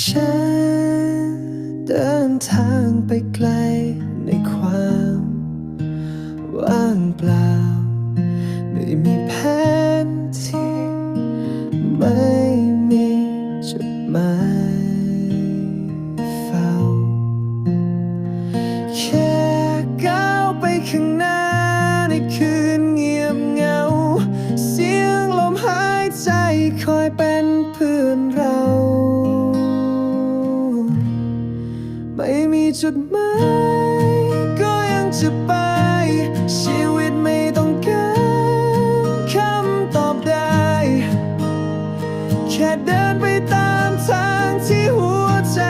ฉันเดินทางไปไกลในความว่างเปล่า ไม่มีแผนที่ไม่มีจุดหมายเฝ้า แค่ก้าวไปข้างหน้าในคืนเงียบเหงา เสียงลมหายใจคอยเป็นเพื่อนเรา จุดหมายก็ยังจะไป ชีวิตไม่ต้องการคำตอบได้ แค่เดินไปตามทางที่หัวใจ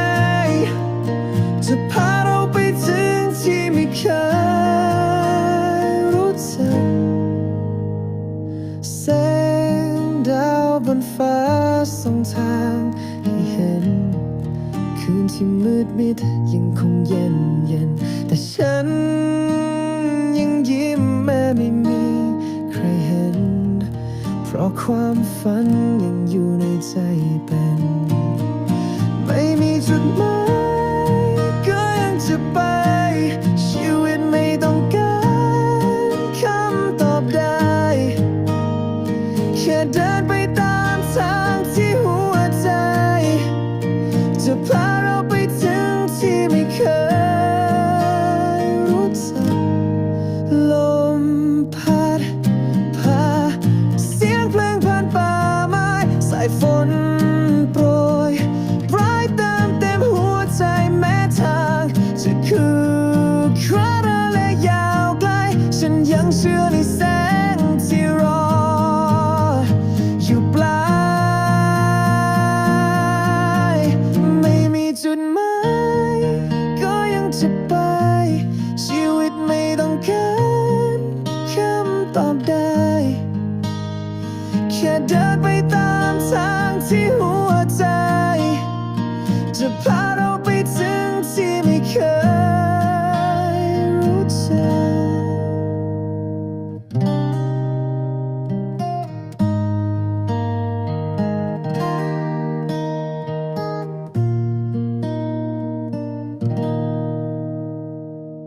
จะพาเราไปถึงที่ไม่เคยรู้จักแสงดาวบนฟ้าส่องทางให้เห็น คืนที่มืดมิดยังคง ฉันยังยิ้มแม้ไม่มีใครเห็น เพราะความฝันยังอยู่ในใจเป็น ไม่มีจุดหมายก็ยังจะไป ชีวิตไม่ต้องการคำตอบได้่ต้องการคำตอบได้ แค่เดินไปตามทางที่หัวใจ จะพา